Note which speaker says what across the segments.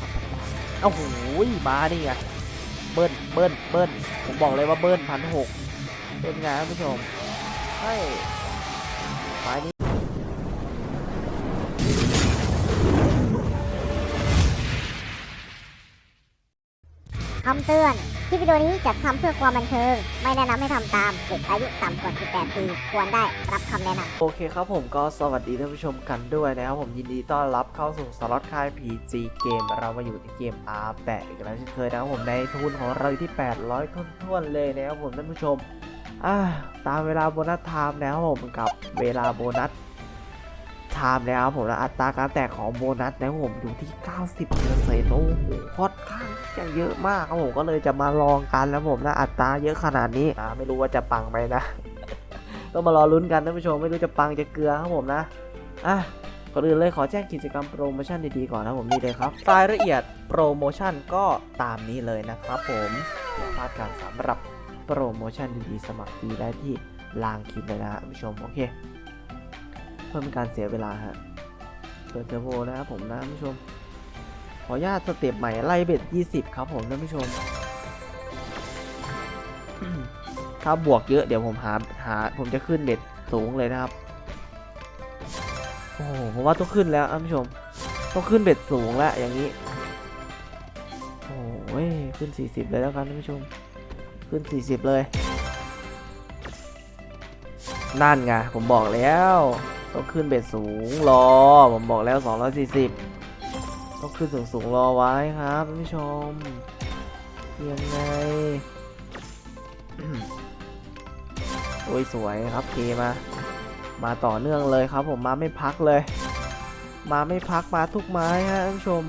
Speaker 1: ครับธรรมดาเอ้โหมานี่ไงเบิ้ลเบิ้ลเบิ้ลผมบอกเลยว่าเบิ้ลพันหกเป็นไงครับผู้ชมใช่ไปนี้
Speaker 2: คำเตือน ลิปวิดีโอนี้จัดทำเพื่อความบันเทิง ไม่แนะนำให้ทำตามเด็กอายุต่ำกว่า 18 ปี ควรได้รับคำแนะนำ
Speaker 1: โอเคครับผมก็สวัสดีท่านผู้ชมกันด้วยนะครับผมยินดีต้อนรับเข้าสู่สล็อตค่าย PG เกมเรามาอยู่ในเกม R8 อีกแล้วเช่นเคยนะครับผมในทุนของเราอยู่ที่ 800ท้วนๆเลยนะครับผมท่านผู้ชมอ่าตามเวลาโบนัสไทม์นะครับผมกับเวลาโบนัส ไทม์นะครับผมและอัตราการแตกของโบนัสนะผมอยู่ที่ 90%โอ้โหค่อนข้างจะเยอะมากครับผมก็เลยจะมาลองกันแล้วผมนะอัตราเยอะขนาดนี้อ่าไม่รู้ว่าจะปังไหมนะต้องมารอลุ้นกันท่านผู้ชมไม่รู้จะปังจะเกลือครับผมนะอะก่อนอื่นเลยขอแจ้งกิจกรรมโปรโมชั่นดีๆก่อนนะผมนี่เลยครับรายละเอียดโปรโมชั่นก็ตามนี้เลยนะครับผมอย่าพลาดการสำหรับโปรโมชั่นดีๆสมัครฟรีได้ที่ลางคลิปเลยนะท่านผู้ชมโอเค เพื่อเป็นการเสียเวลาฮะเปิดเทอร์โบนะครับผมนะท่านผู้ชม ขออนุญาตสเต็ปใหม่ไล่เบ็ด 20 ครับผมท่านผู้ชม ถ้าบวกเยอะเดี๋ยวผมหาหาผมจะขึ้นเบ็ดสูงเลยนะครับ โอ้โหผมว่าต้องขึ้นแล้วท่านผู้ชม ต้องขึ้นเบ็ดสูงแล้วอย่างนี้ โอ้ยขึ้น 40 เลยแล้วกันท่านผู้ชม ขึ้น 40 เลยนั่นไงผมบอกแล้ว ต้องขึ้นเบ็ดสูงรอ ผมบอกแล้ว 240 ต้องขึ้นสูงสูงรอไว้ครับท่านผู้ชม ยังไง โอ้ยสวยครับเคมา มาต่อเนื่องเลยครับ ผมมาไม่พักเลย มาไม่พักมาทุกไม้ฮะท่านผู้ชม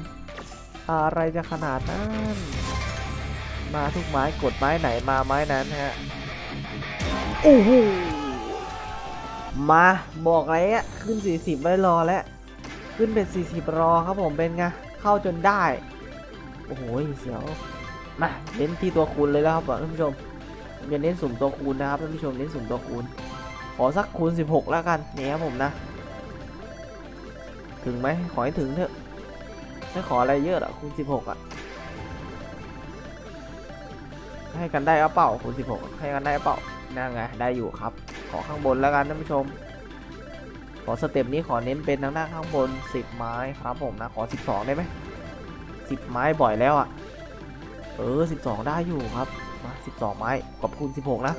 Speaker 1: อะไรจะขนาดนั้น มาทุกไม้กดไม้ไหนมาไม้นั้นฮะโอ้โห มาบอกเลยอะขึ้น 40 ไว้รอแล้ว ขึ้นเป็น 40 รอครับผมเป็นไง เข้าจนได้ โอ้โหเสียว มาเน้นที่ตัวคูณเลยแล้วครับท่านผู้ชมผมจะเน้นสุ่มตัวคูณนะครับท่านผู้ชมเน้นสุ่มตัวคูณ ขอสักคูณ 16 แล้วกันเนี่ยครับผมนะ ถึงไหมขอให้ถึงเถอะไม่ขออะไรเยอะหรอกคูณ 16อะให้กันได้อาเปล่าคูณ16 ให้กันได้อาเปล่านั่นไงได้อยู่ครับ ขอข้างบนแล้วกันท่านผู้ชม ขอสเต็ปนี้ขอเน้นเป็นทางด้านข้างบน 10 ไม้ครับผมนะขอ 12 ได้ไหม10 ไม้บ่อยแล้วอะ เออ 12 ได้อยู่ครับมา12 ไม้กับคูณ16 นะ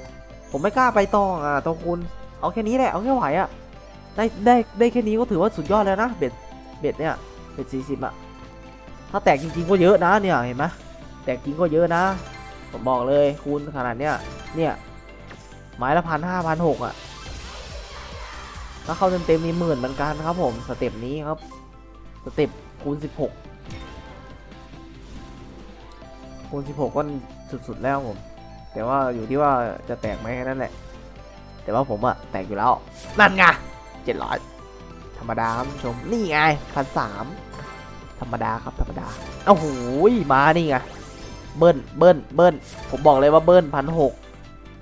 Speaker 1: ผมไม่กล้าไปต่ออะตัวคูณเอาแค่นี้แหละเอาแค่ไหวอะได้ได้ได้แค่นี้ก็ถือว่าสุดยอดแล้วนะเบ็ดเบ็ดเนี่ยเบ็ด40อะถ้าแตกจริงๆก็เยอะนะเนี่ยเห็นไหมแตกจริงก็เยอะนะผมบอกเลยคูณขนาดเนี้ยเนี่ย ไม้ละพันห้าพันหกอะ ถ้าเข้าเต็มๆมีหมื่นเหมือนกันครับผม สเต็ปนี้ครับ สเต็ปคูณ16คูณ16ก็สุดๆแล้วผม แต่ว่าอยู่ที่ว่าจะแตกไหมแค่นั้นแหละ แต่ว่าผมอะแตกอยู่แล้ว นั่นไงเจ็ดร้อยธรรมดาครับชม นี่ไงพันสามธรรมดาครับธรรมดาเอ้าหูยมานี่ไงเบิ้ลเบิ้ลเบิ้ลผมบอกเลยว่าเบิ้ลพันหก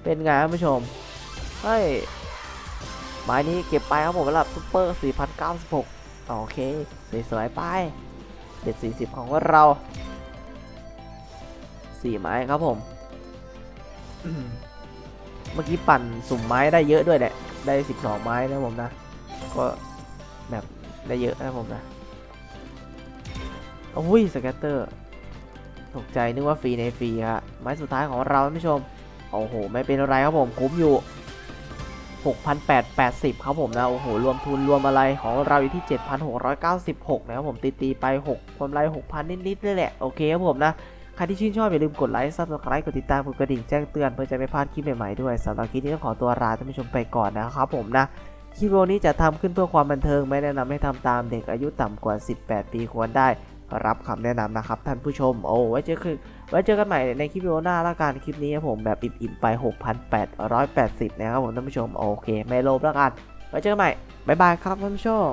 Speaker 1: เป็นไงท่านผู้ชมเฮ้ยไม้นี้เก็บไปครับผมสำหรับซุปเปอร์4,096 โอเค สวยๆ ไปเด็ด40 ของเรา 4 ไม้ครับผมอืมเมื่อกี้ปั่นสุ่มไม้ได้เยอะด้วยแหละ ได้ 12 ไม้นะผมนะ ก็แบบได้เยอะนะผมนะโอ้ยสแกตเตอร์ ตกใจนึกว่าฟรีในฟรีฮะไม้สุดท้ายของเราท่านผู้ชม โอ้โห ไม่เป็นไรครับผมคุ้มอยู่ 6,880 ครับผมนะ โอ้โห รวมทุนรวมอะไรของเราอยู่ที่ 7,696 นะครับผมตีตีๆไป 6กำไร 6,000 นิดๆเลยแหละ โอเคครับผมนะ ใครที่ชื่นชอบอย่าลืมกดไลค์ subscribe กดติดตามกดกระดิ่งแจ้งเตือนเพื่อจะไม่พลาดคลิปใหม่ๆด้วยสำหรับคลิปนี้ต้องขอตัวลาท่านผู้ชมไปก่อนนะครับผมนะคลิปวิดีโอนี้จะทำขึ้นเพื่อความบันเทิงไม่แนะนำให้ทำตามเด็กอายุต่ำกว่า 18 ปีควรได้รับคำแนะนำนะครับท่านผู้ชม โอ้ไว้เจอกัน ไว้เจอกันใหม่ในคลิปวิดีโอหน้าละกันคลิปนี้ครับผมแบบอิ่มๆไป 6,880 นะครับผมท่านผู้ชมโอเค ไม่ลบละกัน ไว้เจอกันใหม่ บ๊ายบายครับท่านผู้ชม